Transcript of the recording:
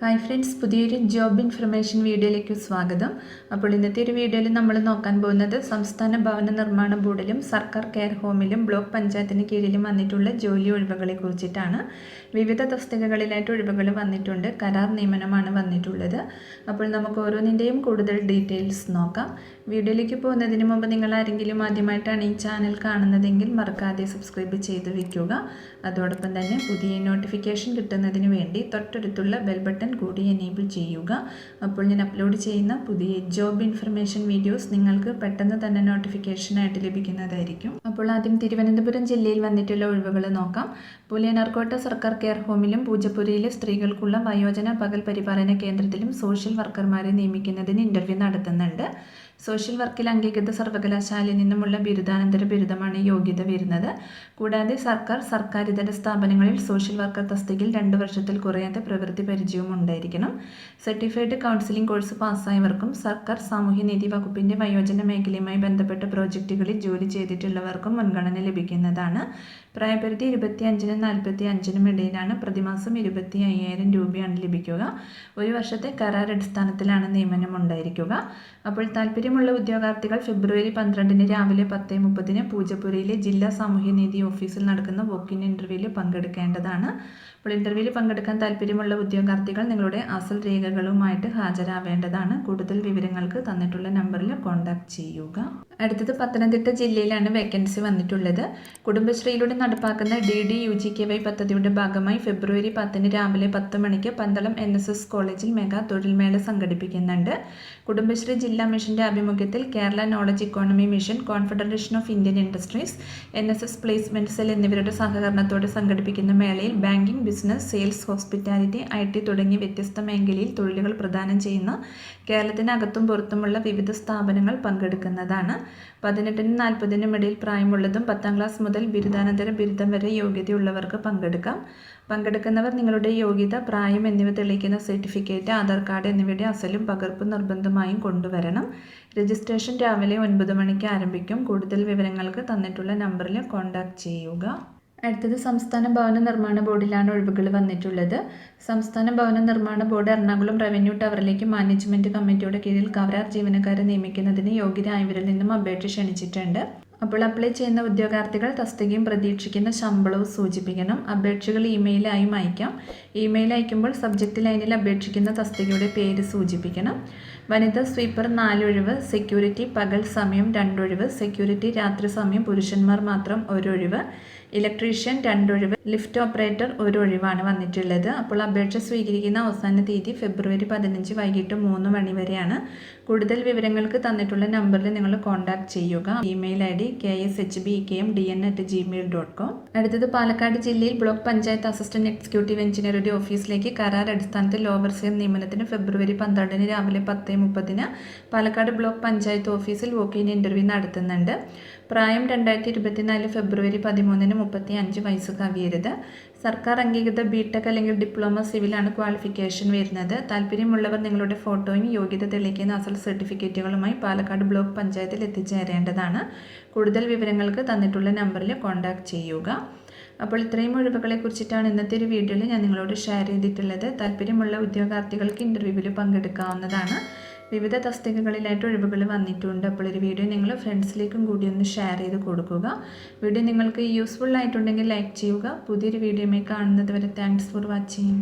Hi friends പുതിയൊരു job information വീഡിയോയിലേക്ക് സ്വാഗതം. അപ്പോൾ ഇന്നത്തെ ഒരു വീഡിയോയിൽ നമ്മൾ നോക്കാൻ പോകുന്നത് സംസ്ഥാന ഭവന നിർമ്മാണ ബോർഡിലും സർക്കാർ കെയർ ഹോമിലും ബ്ലോക്ക് പഞ്ചായത്തിന് കീഴിലും വന്നിട്ടുള്ള ജോലി ഒഴിവുകളെ കുറിച്ചിട്ടാണ് വിവിധ തസ്തികകളിലായിട്ട് ഒഴിവുകൾ വന്നിട്ടുണ്ട്. കരാർ നിയമനമാണ് വന്നിട്ടുള്ളത്. അപ്പോൾ നമുക്ക് ഓരോന്നിന്റെയും കൂടുതൽ ഡീറ്റെയിൽസ് നോക്കാം. വീഡിയോയിലേക്ക് പോകുന്നതിന് മുമ്പ് നിങ്ങൾ ആരെങ്കിലും ആദ്യമായിട്ടാണ് ഈ ചാനൽ കാണുന്നതെങ്കിൽ മറക്കാതെ സബ്സ്ക്രൈബ് ചെയ്ത് വയ്ക്കുക അതോടൊപ്പം തന്നെ പുതിയ നോട്ടിഫിക്കേഷൻ കിട്ടുന്നതിന് വേണ്ടി തൊട്ടടുത്തുള്ള ബെൽ ബട്ടൺ കൂടി എനേബിൾ ചെയ്യുക. അപ്പോൾ ഞാൻ അപ്ലോഡ് ചെയ്യുന്ന പുതിയ ജോബ് ഇൻഫർമേഷൻ വീഡിയോസ് നിങ്ങൾക്ക് പെട്ടെന്ന് തന്നെ നോട്ടിഫിക്കേഷനായിട്ട് ലഭിക്കുന്നതായിരിക്കും. അപ്പോൾ ആദ്യം തിരുവനന്തപുരം ജില്ലയിൽ വന്നിട്ടുള്ള ഒഴിവുകൾ നോക്കാം. പുലിയനാർക്കോട്ട സർക്കാർ കെയർ ഹോമിലും പൂജപ്പുരയിലെ സ്ത്രീകൾക്കുള്ള വയോജന പകൽ പരിപാലന കേന്ദ്രത്തിലും സോഷ്യൽ വർക്കർമാരെ നിയമിക്കുന്നതിന് ഇന്റർവ്യൂ നടത്തുന്നുണ്ട്. സോഷ്യൽ വർക്കിൽ അംഗീകൃത സർവകലാശാലയിൽ നിന്നുമുള്ള ബിരുദാനന്തര ബിരുദമാണ് യോഗ്യത വരുന്നത്. കൂടാതെ സർക്കാർ സർക്കാരിതര സ്ഥാപനങ്ങളിൽ സോഷ്യൽ വർക്കർ തസ്തികയിൽ രണ്ട് വർഷത്തിൽ കുറയാത്ത പ്രവൃത്തി പരിചയവും ഉണ്ടായിരിക്കണം. സർട്ടിഫൈഡ് കൗൺസിലിംഗ് കോഴ്സ് പാസ്സായവർക്കും സർക്കാർ സാമൂഹ്യനീതി വകുപ്പിന്റെ വയോജന മേഖലയുമായി ബന്ധപ്പെട്ട പ്രോജക്റ്റുകളിൽ ജോലി ചെയ്തിട്ടുള്ളവർക്കും മുൻഗണന ലഭിക്കുന്നതാണ്. പ്രായപരിധി ഇരുപത്തി അഞ്ചിനും നാൽപ്പത്തി അഞ്ചിനും ഇടയിലാണ് പ്രതിമാസം ഇരുപത്തി അയ്യായിരം രൂപയാണ് ലഭിക്കുക. ഒരു വർഷത്തെ കരാർ അടിസ്ഥാനത്തിലാണ് നിയമനം ഉണ്ടായിരിക്കുക. അപ്പോൾ താല്പര്യമുള്ള ഉദ്യോഗാർത്ഥികൾ ഫെബ്രുവരി പന്ത്രണ്ടിന് രാവിലെ പത്ത് മുപ്പതിന് പൂജപ്പുരയിലെ ജില്ലാ സാമൂഹ്യനീതി ഓഫീസിൽ നടക്കുന്ന വോക്കിൻ ഇന്റർവ്യൂവിൽ പങ്കെടുക്കേണ്ടതാണ്. അപ്പോൾ ഇന്റർവ്യൂവിൽ പങ്കെടുക്കാൻ താല്പര്യമുള്ള ഉദ്യോഗാർത്ഥികൾ നിങ്ങളുടെ അസൽ രേഖകളുമായിട്ട് ഹാജരാവേണ്ടതാണ്. കൂടുതൽ വിവരങ്ങൾക്ക് തന്നിട്ടുള്ള നമ്പറിൽ കോൺടാക്ട് ചെയ്യുക. അടുത്തത് പത്തനംതിട്ട ജില്ലയിലാണ് വേക്കൻസി വന്നിട്ടുള്ളത്. കുടുംബശ്രീയിലൂടെ നടപ്പാക്കുന്ന D D U G K Y പദ്ധതിയുടെ ഭാഗമായി ഫെബ്രുവരി പത്തിന് രാവിലെ പത്ത് മണിക്ക് പന്തളം എൻ എസ് എസ് കോളേജിൽ മെഗാ തൊഴിൽമേള സംഘടിപ്പിക്കുന്നുണ്ട്. കുടുംബശ്രീ ജില്ലാ മിഷന്റെ ആഭിമുഖ്യത്തിൽ Kerala knowledge economy mission confederation of Indian industries N S S placement cell എന്നിവരുടെ സഹകരണത്തോടെ സംഘടിപ്പിക്കുന്ന മേളയിൽ banking business sales hospitality I T തുടങ്ങിയ വ്യത്യസ്ത മേഖലയിൽ തൊഴിലുകൾ പ്രദാനം ചെയ്യുന്ന കേരളത്തിനകത്തും പുറത്തുമുള്ള വിവിധ സ്ഥാപനങ്ങൾ പങ്കെടുക്കുന്നതാണ്. പതിനെട്ടിനും നാൽപ്പതിനും ഇടയിൽ പ്രായമുള്ളതും പത്താം ക്ലാസ് മുതൽ ബിരുദാനന്തര ബിരുദം വരെ യോഗ്യതയുള്ളവർക്ക് പങ്കെടുക്കാം. പങ്കെടുക്കുന്നവർ നിങ്ങളുടെ യോഗ്യത പ്രായം എന്നിവ തെളിയിക്കുന്ന സർട്ടിഫിക്കറ്റ് ആധാർ കാർഡ് എന്നിവയുടെ അസലും പകർപ്പും നിർബന്ധമായും കൊണ്ടുവരണം. രജിസ്ട്രേഷൻ രാവിലെ ഒൻപത് മണിക്ക് ആരംഭിക്കും. കൂടുതൽ വിവരങ്ങൾക്ക് തന്നിട്ടുള്ള നമ്പറിൽ കോൺടാക്റ്റ് ചെയ്യുക. അടുത്തത് സംസ്ഥാന ഭവന നിർമ്മാണ ബോർഡിലാണ് ഒഴിവുകൾ വന്നിട്ടുള്ളത്. സംസ്ഥാന ഭവന നിർമ്മാണ ബോർഡ് എറണാകുളം റവന്യൂ ടവറിലേക്ക് മാനേജ്മെന്റ് കമ്മിറ്റിയുടെ കീഴിൽ കവരാർ ജീവനക്കാരെ നിയമിക്കുന്നതിന് യോഗ്യരായവരിൽ നിന്നും അപേക്ഷ ക്ഷണിച്ചിട്ടുണ്ട്. അപ്പോൾ അപ്ലൈ ചെയ്യുന്ന ഉദ്യോഗാർത്ഥികൾ തസ്തികയും പ്രതീക്ഷിക്കുന്ന ശമ്പളവും സൂചിപ്പിക്കണം. അപേക്ഷകൾ ഇമെയിലായും അയക്കാം. ഇമെയിൽ അയക്കുമ്പോൾ സബ്ജക്റ്റ് ലൈനിൽ അപേക്ഷിക്കുന്ന തസ്തികയുടെ പേര് സൂചിപ്പിക്കണം. വനിതാ സ്വീപ്പർ നാലൊഴിവ് സെക്യൂരിറ്റി പകൽ സമയം രണ്ടൊഴിവ് സെക്യൂരിറ്റി രാത്രി സമയം പുരുഷന്മാർ മാത്രം ഒരൊഴിവ് ഇലക്ട്രീഷ്യൻ രണ്ടൊഴിവ് ലിഫ്റ്റ് ഓപ്പറേറ്റർ ഒരു ഒഴിവാണ് വന്നിട്ടുള്ളത്. അപ്പോൾ അപേക്ഷ സ്വീകരിക്കുന്ന അവസാന തീയതി ഫെബ്രുവരി പതിനഞ്ച് വൈകിട്ട് മൂന്ന് മണി വരെയാണ്. കൂടുതൽ വിവരങ്ങൾക്ക് തന്നിട്ടുള്ള നമ്പറിൽ നിങ്ങൾ കോൺടാക്ട് ചെയ്യുക. Email I D K S H B K M D N at Gmail dot com അടുത്തത് പാലക്കാട് ജില്ലയിൽ ബ്ലോക്ക് പഞ്ചായത്ത് അസിസ്റ്റന്റ് എക്സിക്യൂട്ടീവ് എഞ്ചിനീയറുടെ ഓഫീസിലേക്ക് കരാർ അടിസ്ഥാനത്തിൽ ലോവർ സെയിൽ നിയമനത്തിന് ഫെബ്രുവരി പന്ത്രണ്ടിന് രാവിലെ പത്ത് മുപ്പതിന് പാലക്കാട് ബ്ലോക്ക് പഞ്ചായത്ത് ഓഫീസിൽ വോക്കിൻ ഇന്റർവ്യൂ നടത്തുന്നുണ്ട്. പ്രായം രണ്ടായിരത്തി ഇരുപത്തിനാല് ഫെബ്രുവരി പതിമൂന്നിന് മുപ്പത്തി അഞ്ച് വയസ്സ് കവിയരുത് സർക്കാർ അംഗീകൃത ബിടെക് അല്ലെങ്കിൽ ഡിപ്ലോമ സിവിലാണ് ക്വാളിഫിക്കേഷൻ വരുന്നത്. താല്പര്യമുള്ളവർ നിങ്ങളുടെ ഫോട്ടോയും യോഗ്യത തെളിയിക്കുന്ന അസൽ സർട്ടിഫിക്കറ്റുകളുമായി പാലക്കാട് ബ്ലോക്ക് പഞ്ചായത്തിൽ എത്തിച്ചേരേണ്ടതാണ്. കൂടുതൽ വിവരങ്ങൾക്ക് തന്നിട്ടുള്ള നമ്പറിൽ കോൺടാക്ട് ചെയ്യുക. അപ്പോൾ ഇത്രയും ഒഴിവുകളെ കുറിച്ചിട്ടാണ് ഇന്നത്തെ ഒരു വീഡിയോയിൽ ഞാൻ നിങ്ങളോട് ഷെയർ ചെയ്തിട്ടുള്ളത്. താല്പര്യമുള്ള ഉദ്യോഗാർത്ഥികൾക്ക് ഇന്റർവ്യൂവിൽ പങ്കെടുക്കാവുന്നതാണ്. വിവിധ തസ്തികകളിലായിട്ട് ഒഴിവുകൾ വന്നിട്ടുണ്ട്. അപ്പോൾ ഒരു വീഡിയോ നിങ്ങൾ ഫ്രണ്ട്സിലേക്കും കൂടി ഒന്ന് ഷെയർ ചെയ്ത് കൊടുക്കുക. വീഡിയോ നിങ്ങൾക്ക് യൂസ്ഫുൾ ആയിട്ടുണ്ടെങ്കിൽ ലൈക്ക് ചെയ്യുക. പുതിയൊരു വീഡിയോയുമായി കാണുന്നത് വരെ താങ്ക്സ് ഫോർ വാച്ചിങ്